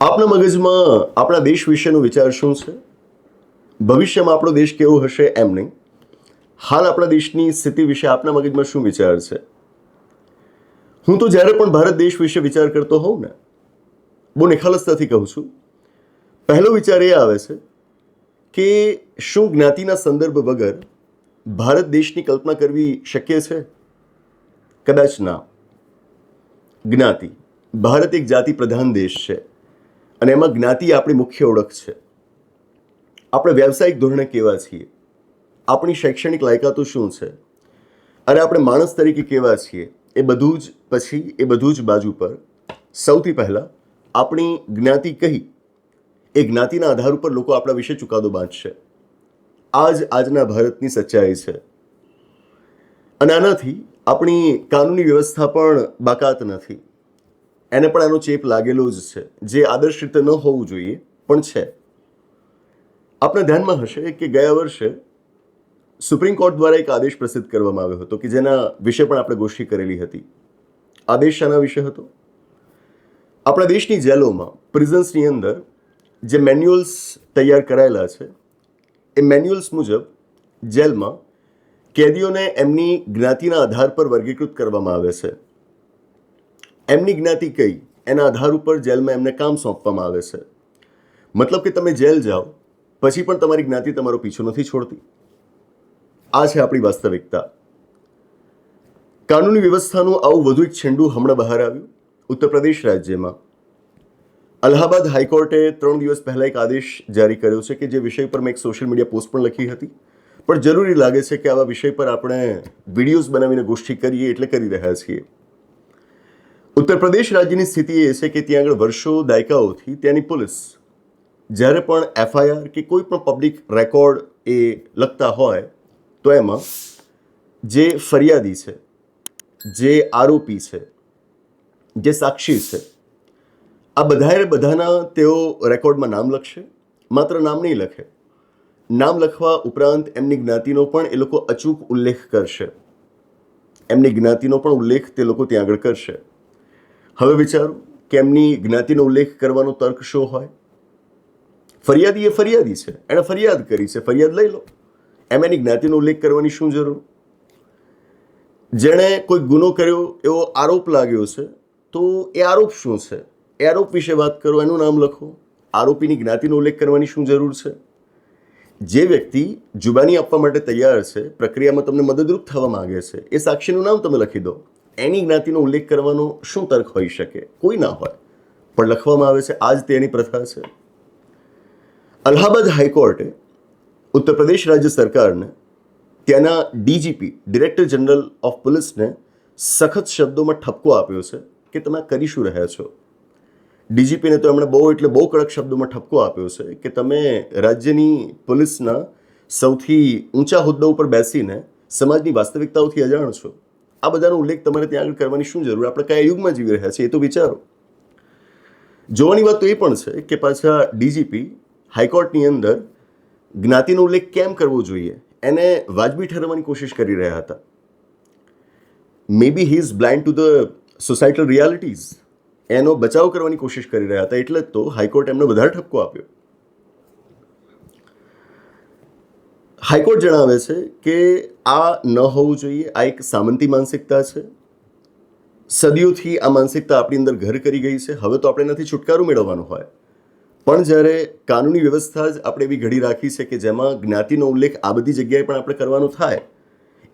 આપના મગજમાં આપણા દેશ વિશેનો વિચાર શું છે? ભવિષ્યમાં આપણો દેશ કેવો હશે એમ નહીં. હાલ આપણા દેશની સ્થિતિ વિશે આપના મગજમાં શું વિચાર છે? હું તો જ્યારે પણ ભારત દેશ વિશે વિચાર કરતો હોઉં ને, બહુ નિખાલસતાથી કહું છું, પહેલો વિચાર એ આવે છે કે શું જ્ઞાતિના સંદર્ભ વગર ભારત દેશની કલ્પના કરવી શક્ય છે? કદાચ ના. જ્ઞાતિ, ભારત એક જાતિ પ્રધાન દેશ છે. અને એમાં જ્ઞાતિ આપણી મુખ્ય ઓળખ છે. આપણે વ્યવસાયિક ધોરણે કેવા છીએ? આપણી શૈક્ષણિક લાયકાતો શું છે? અને આપણે માણસ તરીકે કેવા છીએ? એ બધું જ પછી, એ બધું જ બાજુ પર. સૌથી પહેલાં આપણી જ્ઞાતિ કહી એ જ્ઞાતિના આધાર ઉપર લોકો આપણા વિશે ચુકાદો બાંધશે. આ જ આજના ભારતની સચ્ચાઈ છે. અને આનાથી આપણી કાનૂની વ્યવસ્થા પણ બાકાત નથી. એને પણ એનો ચેપ લાગેલો જ છે. જે આદર્શ રીતે ન હોવું જોઈએ, પણ છે. આપણા ધ્યાનમાં હશે કે ગયા વર્ષે સુપ્રીમ કોર્ટ દ્વારા એક આદેશ પ્રસિદ્ધ કરવામાં આવ્યો હતો કે જેના વિશે પણ આપણે ગોષ્ઠી કરેલી હતી. આદેશ શાના વિશે હતો? આપણા દેશની જેલોમાં પ્રિઝન્સની અંદર જે મેન્યુઅલ્સ તૈયાર કરાયેલા છે, એ મેન્યુઅલ્સ મુજબ જેલમાં કેદીઓને એમની જ્ઞાતિના આધાર પર વર્ગીકૃત કરવામાં આવે છે. એમની જ્ઞાતિ કઈ? એના આધાર ઉપર જેલમાં એમને કામ સોંપવામાં આવે છે. મતલબ કે તમે જેલ જાઓ, પછી પણ તમારી જ્ઞાતિ તમારો પીછો નથી છોડતી. આ છે આપણી વાસ્તવિકતા. કાનૂની વ્યવસ્થાનું આવું વધુ એક છેંડું હમણાં બહાર આવ્યું ઉત્તર પ્રદેશ રાજ્યમાં. અલ્હાબાદ હાઈકોર્ટે ત્રણ દિવસ પહેલાં એક આદેશ જારી કર્યો છે કે જે વિષય પર મેં એક સોશિયલ મીડિયા પોસ્ટ પણ લખી હતી. પણ જરૂરી લાગે છે કે આવા વિષય પર આપણે વિડીયોઝ બનાવીને ગોષ્ઠી કરીએ એટલે કરી રહ્યા છીએ. ઉત્તર પ્રદેશ રાજ્યની સ્થિતિ એ છે કે ત્યાં આગળ વર્ષો દાયકાઓથી ત્યાંની પોલીસ, જ્યારે પણ એફઆઈઆર કે કોઈ પણ પબ્લિક રેકોર્ડ એ લખતા હોય, તો એમાં જે ફરિયાદી છે, જે આરોપી છે, જે સાક્ષી છે, આ બધાએ બધાના તેઓ રેકોર્ડમાં નામ લખશે, માત્ર નામ નહીં લખે. નામ લખવા ઉપરાંત એમની જ્ઞાતિનો પણ એ લોકો અચૂક ઉલ્લેખ કરશે. એમની જ્ઞાતિનો પણ ઉલ્લેખ તે લોકો ત્યાં આગળ કરશે. હવે વિચારું કે એમની જ્ઞાતિનો ઉલ્લેખ કરવાનો તર્ક શો હોય? ફરિયાદી એ ફરિયાદી છે. એણે ફરિયાદ કરી છે. ફરિયાદ લઈ લો. એમ એની જ્ઞાતિનો ઉલ્લેખ કરવાની શું જરૂર? જેણે કોઈ ગુનો કર્યો એવો આરોપ લાગ્યો છે, તો એ આરોપ શું છે? એ આરોપ વિશે વાત કરો, એનું નામ લખો. આરોપીની જ્ઞાતિનો ઉલ્લેખ કરવાની શું જરૂર છે? જે વ્યક્તિ જુબાની આપવા માટે તૈયાર છે, પ્રક્રિયામાં તમને મદદરૂપ થવા માંગે છે, એ સાક્ષીનું નામ તમે લખી દો. એની જ્ઞાતિનો ઉલ્લેખ કરવાનો શું તર્ક હોઈ શકે? કોઈ ના હોય. પણ લખવામાં આવે છે આ જ તેની પ્રથા છે. અલ્હાબાદ હાઈકોર્ટે ઉત્તર પ્રદેશ રાજ્ય સરકારને ત્યાંના ડીજીપી, ડિરેક્ટર જનરલ ઓફ પોલીસને સખત શબ્દોમાં ઠપકો આપ્યો છે કે તમે કરી શું રહ્યા છો? ડીજીપીને તો એમણે બહુ એટલે બહુ કડક શબ્દોમાં ઠપકો આપ્યો છે કે તમે રાજ્યની પોલીસના સૌથી ઊંચા હોદ્દા ઉપર બેસીને સમાજની વાસ્તવિકતાઓથી અજાણ છો. આ બધાનો ઉલ્લેખ તમારે ત્યાં આગળ કરવાની શું જરૂર? આપણે કયા યુગમાં જીવી રહ્યા છીએ એ તો વિચારો. જોવાની વાત તો એ પણ છે કે પાછા ડીજીપી હાઈકોર્ટની અંદર જ્ઞાતિનો ઉલ્લેખ કેમ કરવો જોઈએ? એને વાજબી ઠરવવાની કોશિશ કરી રહ્યા હતા. Maybe he is blind to the societal realities એનો બચાવ કરવાની કોશિશ કરી રહ્યા હતા. એટલે જ તો હાઈકોર્ટ એમને વધારે ઠપકો આપ્યો. હાઈકોર્ટ જણાવે છે કે આ ન હોવું જોઈએ, આ એક સામંતી માનસિકતા છે. સદીઓથી આ માનસિકતા આપણી અંદર ઘર કરી ગઈ છે. હવે તો આપણે એનાથી છુટકારો મેળવવાનો હોય. પણ જ્યારે કાનૂની વ્યવસ્થા જ આપણે એવી ઘડી રાખી છે કે જેમાં જ્ઞાતિનો ઉલ્લેખ આ બધી જગ્યાએ પણ આપણે કરવાનો થાય,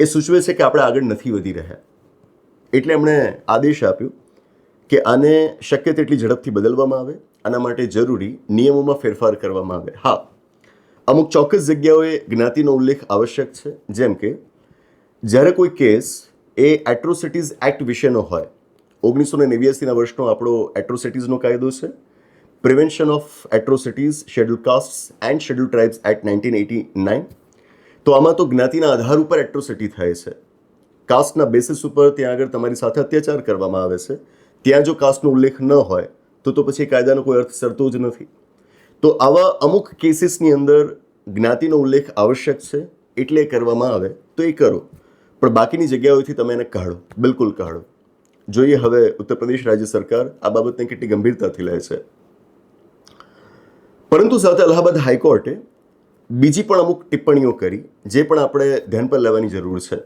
એ સૂચવે છે કે આપણે આગળ નથી વધી રહ્યા. એટલે એમણે આદેશ આપ્યો કે આને શક્ય તેટલી ઝડપથી બદલવામાં આવે. આના માટે જરૂરી નિયમોમાં ફેરફાર કરવામાં આવે. હા. અમુક ચોક્કસ જગ્યાઓએ જ્ઞાતિનો ઉલ્લેખ આવશ્યક છે. જેમ કે, જ્યારે કોઈ કેસ એ એટ્રોસિટીઝ એક્ટ વિશેનો હોય, ઓગણીસો ને નેવ્યાસીના વર્ષનો આપણો એટ્રોસિટીઝનો કાયદો છે. Prevention of atrocities schedule caste and schedule tribes act nineteen eighty nine તો આમાં તો જ્ઞાતિના આધાર ઉપર એટ્રોસિટી થાય છે. કાસ્ટના બેસિસ ઉપર ત્યાં આગળ તમારી સાથે અત્યાચાર કરવામાં આવે છે. ત્યાં જો કાસ્ટનો ઉલ્લેખ ન હોય, તો તો પછી કાયદાનો કોઈ અર્થ સરતો જ નથી. તો આવા અમુક કેસીસની અંદર જ્ઞાતિનો ઉલ્લેખ આવશ્યક છે, એટલે કરવામાં આવે તો એ કરો. પણ બાકીની જગ્યાઓથી તમે એને કાઢો, બિલકુલ કાઢો. જોઈએ હવે ઉત્તર પ્રદેશ રાજ્ય સરકાર આ બાબતને કેટલી ગંભીરતાથી લે છે. પરંતુ સાથે અલ્હાબાદ હાઈકોર્ટે બીજી પણ અમુક ટિપ્પણીઓ કરી, જે પણ આપણે ધ્યાન પર લેવાની જરૂર છે.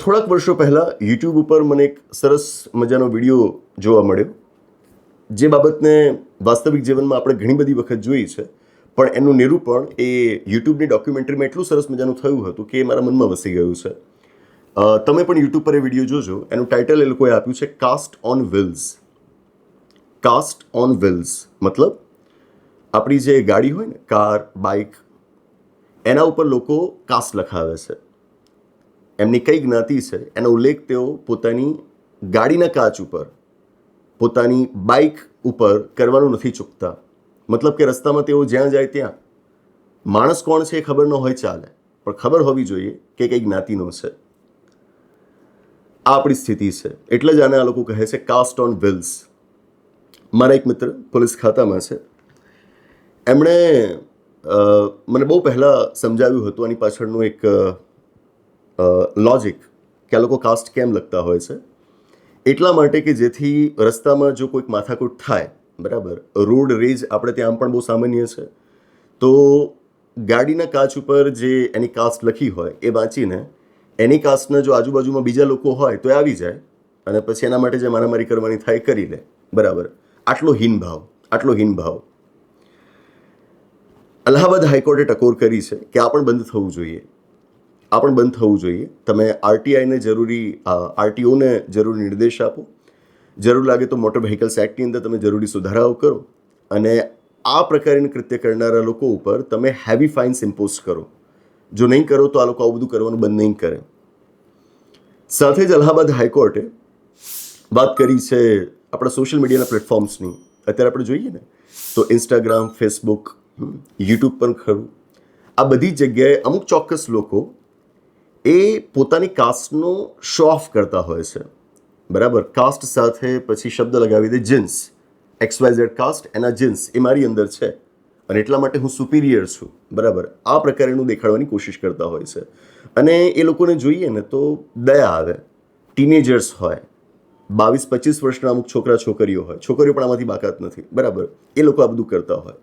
થોડાક વર્ષો પહેલાં યુટ્યુબ ઉપર મને એક સરસ મજાનો વીડિયો જોવા મળ્યો. જે બાબતને વાસ્તવિક જીવનમાં આપણે ઘણી બધી વખત જોઈ છે, પણ એનું નિરૂપણ એ યુટ્યુબની ડોક્યુમેન્ટરીમાં એટલું સરસ મજાનું થયું હતું કે એ મારા મનમાં વસી ગયું છે. તમે પણ યુટ્યુબ પર એ વીડિયો જોજો, એનું ટાઇટલ એ લોકોએ આપ્યું છે caste on wheels caste on wheels મતલબ આપણી જે ગાડી હોય ને, કાર, બાઇક, એના ઉપર લોકો કાસ્ટ લખાવે છે. એમની કઈ જ્ઞાતિ છે, એનો ઉલ્લેખ તેઓ પોતાની ગાડીના કાચ ઉપર પોતાની બાઇક ઉપર કરવાનું નથી ચૂકતા. મતલબ કે રસ્તામાં તેઓ જ્યાં જાય ત્યાં. માણસ કોણ છે એ ખબર ન હોય ચાલે, પણ ખબર હોવી જોઈએ કે કઈ જ્ઞાતિનો છે. આ આપણી સ્થિતિ છે. એટલે જ આને આ લોકો કહે છે કાસ્ટ ઓન વિલ્સ મારા એક મિત્ર પોલીસ ખાતામાં છે. એમણે મને બહુ પહેલાં સમજાવ્યું હતું, આની પાછળનું એક લોજિક કે આ લોકો કાસ્ટ કેમ લખતા હોય છે. એટલા માટે કે જેથી રસ્તામાં જો કોઈક માથાકૂટ થાય, બરાબર? રોડ રેજ આપણે ત્યાં પણ બહુ સામાન્ય છે. તો ગાડીના કાચ ઉપર જે એની કાસ્ટ લખી હોય એ વાંચીને એની કાસ્ટના જો આજુબાજુમાં બીજા લોકો હોય તો એ આવી જાય અને પછી એના માટે જે મારામારી કરવાની થાય કરી લે. બરાબર? આટલો હીન ભાવ, આટલો હીન ભાવ. અલ્હાબાદ હાઈકોર્ટે ટકોર કરી છે કે આ પણ બંધ થવું જોઈએ. આ પણ બંધ થવું જોઈએ. તમે આરટીઆઈને જરૂરી આરટીઓને જરૂરી નિર્દેશ આપો. જરૂર લાગે તો મોટર વ્હીકલ્સ એક્ટની અંદર તમે જરૂરી સુધારાઓ કરો અને આ પ્રકારની કૃત્ય કરનારા લોકો ઉપર તમે હેવી ફાઇન્સ ઇમ્પોઝ કરો. જો નહીં કરો તો આ લોકો આવું બધું કરવાનું બંધ નહીં કરે. સાથે જ અલ્હાબાદ હાઈકોર્ટે વાત કરી છે આપણા સોશિયલ મીડિયાના પ્લેટફોર્મ્સની. અત્યારે આપણે જોઈએ ને, તો ઇન્સ્ટાગ્રામ, ફેસબુક યુટ્યુબ પણ ખરું. આ બધી જગ્યાએ અમુક ચોક્કસ લોકો એ પોતાની કાસ્ટનો શો ઓફ કરતા હોય છે. બરાબર? કાસ્ટ સાથે પછી શબ્દ લગાવી દે genes X Y Z caste એના જીન્સ એ મારી અંદર છે. અને એટલા માટે હું સુપિરિયર છું. બરાબર? આ પ્રકારેનું દેખાડવાની કોશિશ કરતા હોય છે. અને એ લોકોને જોઈએ ને તો દયા આવે. ટીનેજર્સ હોય, બાવીસ પચીસ વર્ષના અમુક છોકરા છોકરીઓ હોય. છોકરીઓ પણ આમાંથી બાકાત નથી. બરાબર? એ લોકો આ બધું કરતા હોય.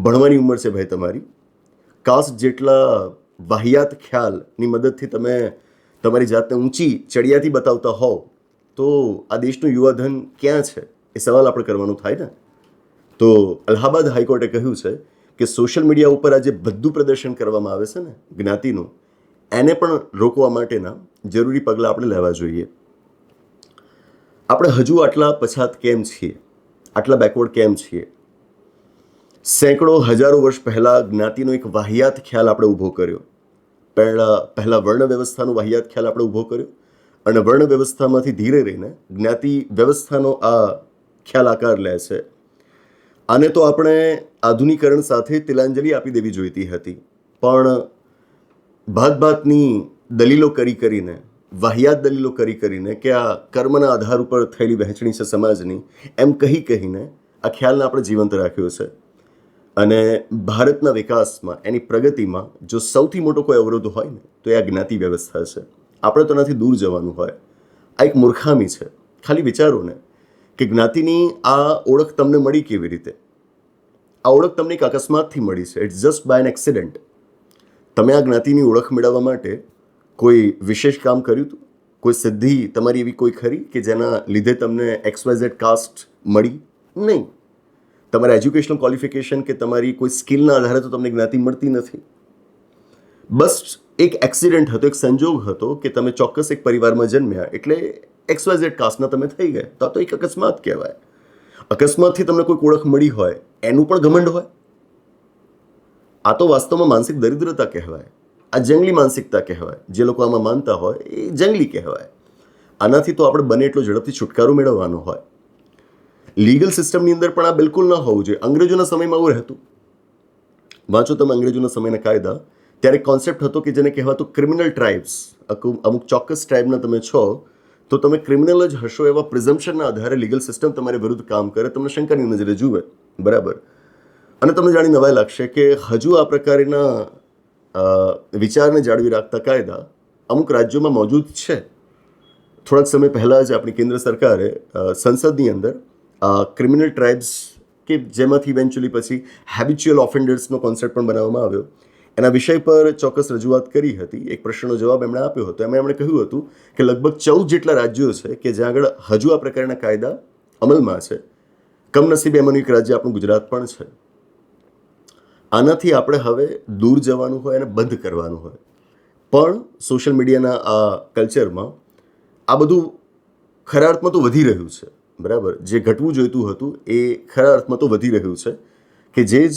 ભણવાની ઉંમર છે ભાઈ તમારી. કાસ્ટ જેટલા વાહિયાત ખ્યાલની મદદથી તમે તમારી જાતને ઊંચી ચડિયાથી બતાવતા હોવ, તો આ દેશનું યુવાધન ક્યાં છે? એ સવાલ આપણે કરવાનું થાય ને? તો અલ્હાબાદ હાઈકોર્ટે કહ્યું છે કે સોશિયલ મીડિયા ઉપર આ જે બધું પ્રદર્શન કરવામાં આવે છે ને, જ્ઞાતિનું, એને પણ રોકવા માટેના જરૂરી પગલાં આપણે લેવા જોઈએ. આપણે હજુ આટલા પછાત કેમ છીએ? આટલા બેકવર્ડ કેમ છીએ? સેંકડો હજારો વર્ષ પહેલાં જ્ઞાતિનો એક વાહિયાત ખ્યાલ આપણે ઊભો કર્યો. પહેલાં પહેલાં વર્ણ વ્યવસ્થાનો વાહિયાત ખ્યાલ આપણે ઊભો કર્યો અને વર્ણ વ્યવસ્થામાંથી ધીરે રહીને જ્ઞાતિ વ્યવસ્થાનો આ ખ્યાલ આકાર લે છે. આને તો આપણે આધુનિકરણ સાથે તિલાંજલિ આપી દેવી જોઈતી હતી. પણ ભાત ભાતની દલીલો કરી કરીને, વાહિયાત દલીલો કરી કરીને કે આ કર્મના આધાર ઉપર થયેલી વહેંચણી છે સમાજની, એમ કહી કહીને આ ખ્યાલને આપણે જીવંત રાખ્યો છે. અને ભારતના વિકાસમાં, એની પ્રગતિમાં, જો સૌથી મોટો કોઈ અવરોધ હોય ને, તો એ આ જ્ઞાતિ વ્યવસ્થા છે. આપણે તો એનાથી દૂર જવાનું હોય. આ એક મૂર્ખામી છે. ખાલી વિચારો ને કે જ્ઞાતિની આ ઓળખ તમને મળી કેવી રીતે? આ ઓળખ તમને એક અકસ્માતથી મળી છે. It's just by an accident તમે આ જ્ઞાતિની ઓળખ મેળવવા માટે કોઈ વિશેષ કામ કર્યું હતું? કોઈ સિદ્ધિ તમારી એવી કોઈ ખરી કે જેના લીધે તમને એક્સવાયઝેડ કાસ્ટ મળી? નહીં. તમારા એજ્યુકેશનલ ક્વોલિફિકેશન કે તમારી કોઈ સ્કિલના આધારે તો તમને જ્ઞાતિ મળતી નથી. બસ એક એક્સિડન્ટ હતો, એક સંજોગ હતો કે તમે ચોક્કસ એક પરિવારમાં જન્મ્યા એટલે એક્સવાઇઝેડ કાસ્ટના તમે થઈ ગયા. તો આ તો એક અકસ્માત કહેવાય. અકસ્માતથી તમને કોઈ ઓળખ મળી હોય, એનું પણ ઘમંડ હોય. આ તો વાસ્તવમાં માનસિક દરિદ્રતા કહેવાય. આ જંગલી માનસિકતા કહેવાય. જે લોકો આમાં માનતા હોય એ જંગલી કહેવાય. આનાથી તો આપણે બને એટલો ઝડપથી છુટકારો મેળવવાનો હોય. લીગલ સિસ્ટમની અંદર પણ આ બિલકુલ ન હોવું જોઈએ. અંગ્રેજોના સમયમાં આવું રહેતું. વાંચો તમે અંગ્રેજોના સમયના કાયદા. ત્યારે કોન્સેપ્ટ હતો કે જેને કહેવાતું ક્રિમિનલ ટ્રાઇબ્સ અમુક ચોક્કસ ટ્રાઇબના તમે છો, તો તમે ક્રિમિનલ જ હશો એવા પ્રિઝમ્પશનના આધારે લીગલ સિસ્ટમ તમારી વિરુદ્ધ કામ કરે. તમને શંકાની નજરે જુએ. બરાબર? અને તમને જાણી નવાઈ લાગશે કે હજુ આ પ્રકારના વિચારને જાળવી રાખતા કાયદા અમુક રાજ્યોમાં મોજૂદ છે. થોડાક સમય પહેલાં જ આપણી કેન્દ્ર સરકારે સંસદની અંદર ક્રિમિનલ ટ્રાઇબ્સ કે જેમાંથી ઇવેન્ચ્યુઅલી પછી હેબિચ્યુઅલ ઓફેન્ડર્સનો કોન્સેપ્ટ પણ બનાવવામાં આવ્યો. એના વિષય પર ચોક્કસ રજૂઆત કરી હતી. એક પ્રશ્નનો જવાબ એમણે આપ્યો હતો. એમાં એમણે કહ્યું હતું કે લગભગ ચૌદ જેટલા રાજ્યો છે કે જ્યાં આગળ હજુ આ પ્રકારના કાયદા અમલમાં છે. કમનસીબે એમાંનું એક રાજ્ય આપણું ગુજરાત પણ છે. આનાથી આપણે હવે દૂર જવાનું હોય અને બંધ કરવાનું હોય. પણ સોશિયલ મીડિયાના આ કલ્ચરમાં આ બધું ખરા અર્થમાં તો વધી રહ્યું છે. બરાબર? જે ઘટવું જોઈતું હતું એ ખરા અર્થમાં તો વધી રહ્યું છે કે જે જ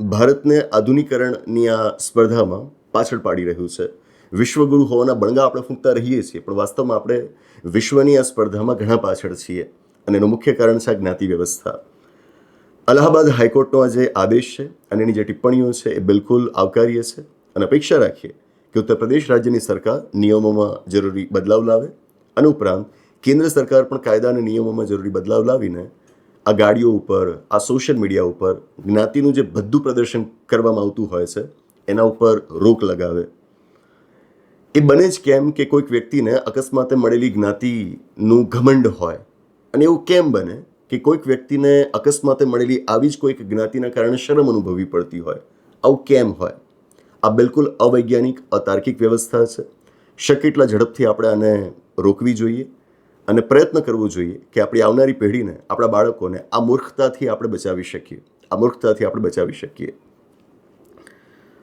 ભારતને આધુનિકરણની આ સ્પર્ધામાં પાછળ પાડી રહ્યું છે. વિશ્વગુરુ હોવાના બણગા આપણે ફૂંકતા રહીએ છીએ, પણ વાસ્તવમાં આપણે વિશ્વની આ સ્પર્ધામાં ઘણા પાછળ છીએ અને એનું મુખ્ય કારણ છે આ જ્ઞાતિ વ્યવસ્થા. અલ્હાબાદ હાઈકોર્ટનો આ જે આદેશ છે અને એની જે ટિપ્પણીઓ છે એ બિલકુલ આવકાર્ય છે અને અપેક્ષા રાખીએ કે ઉત્તર પ્રદેશ રાજ્યની સરકાર નિયમોમાં જરૂરી બદલાવ લાવે અને ઉપરાંત કેન્દ્ર સરકાર પણ કાયદા અને નિયમોમાં જરૂરી બદલાવ લાવીને આ ગાડીઓ ઉપર, આ સોશિયલ મીડિયા ઉપર જ્ઞાતિનું જે બધું પ્રદર્શન કરવામાં આવતું હોય છે, એના ઉપર રોક લગાવે. એ બને જ કેમ કે કોઈક વ્યક્તિને અકસ્માતે મળેલી જ્ઞાતિનું ઘમંડ હોય અને એવું કેમ બને કે કોઈક વ્યક્તિને અકસ્માતે મળેલી આવી જ કોઈક જ્ઞાતિના કારણે શરમ અનુભવવી પડતી હોય? આવું કેમ હોય? આ બિલકુલ અવૈજ્ઞાનિક, અતાર્કિક વ્યવસ્થા છે. શક્ય એટલા ઝડપથી આપણે આને રોકવી જોઈએ. અને પ્રયત્ન કરવો જોઈએ કે આપણી આવનારી પેઢીને, આપણા બાળકોને આ મૂર્ખતાથી આપણે બચાવી શકીએ. આ મૂર્ખતાથી આપણે બચાવી શકીએ.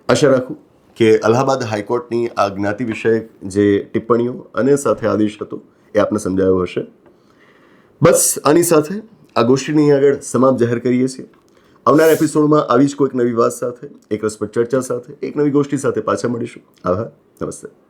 આશા રાખું કે અલ્હાબાદ હાઈકોર્ટની આ જ્ઞાતિ વિષયક જે ટિપ્પણીઓ અને સાથે આદેશ હતો, એ આપને સમજાયો હશે. બસ, આની સાથે આ ગોષ્ઠીની આગળ સમાપ્ત જાહેર કરીએ છીએ. આવનાર એપિસોડમાં આવી જ કોઈક નવી વાત સાથે, એક રસપ્રદ ચર્ચા સાથે, એક નવી ગોષ્ઠી સાથે પાછા મળીશું. આભાર. નમસ્તે.